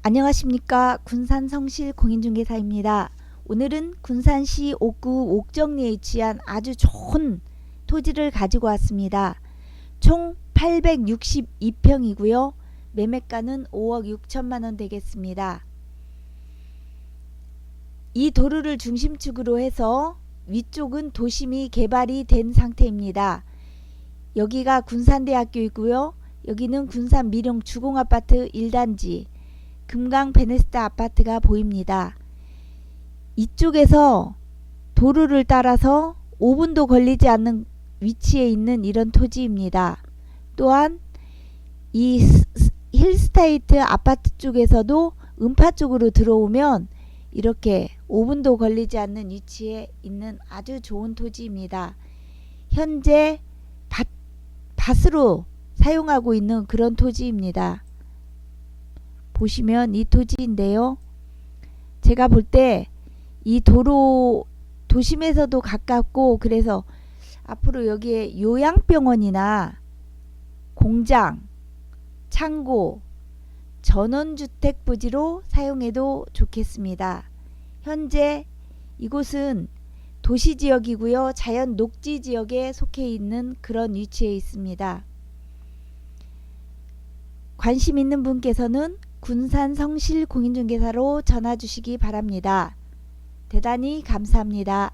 안녕하십니까 군산 성실 공인중개사입니다. 오늘은 군산시 옥구 옥정리에 위치한 아주 좋은 토지를 가지고 왔습니다. 총 862평이고요. 매매가는 5억 6천만 원 되겠습니다. 이 도로를 중심축으로 해서 위쪽은 도심이 개발이 된 상태입니다. 여기가 군산대학교이고요. 여기는 군산 미룡 주공아파트 1단지 금강 베네스타 아파트가 보입니다. 이쪽에서 도로를 따라서 5분도 걸리지 않는 위치에 있는 이런 토지입니다. 또한 이 힐스테이트 아파트 쪽에서도 음파 쪽으로 들어오면 이렇게 5분도 걸리지 않는 위치에 있는 아주 좋은 토지입니다. 현재 밭, 밭으로 사용하고 있는 그런 토지입니다. 보시면 이 토지인데요. 제가 볼 때 이 도로 도심에서도 가깝고 그래서 앞으로 여기에 요양병원이나 공장, 창고, 전원주택 부지로 사용해도 좋겠습니다. 현재 이곳은 도시 지역이고요. 자연 녹지 지역에 속해 있는 그런 위치에 있습니다. 관심 있는 분께서는 군산 성실 공인중개사로 전화 주시기 바랍니다. 대단히 감사합니다.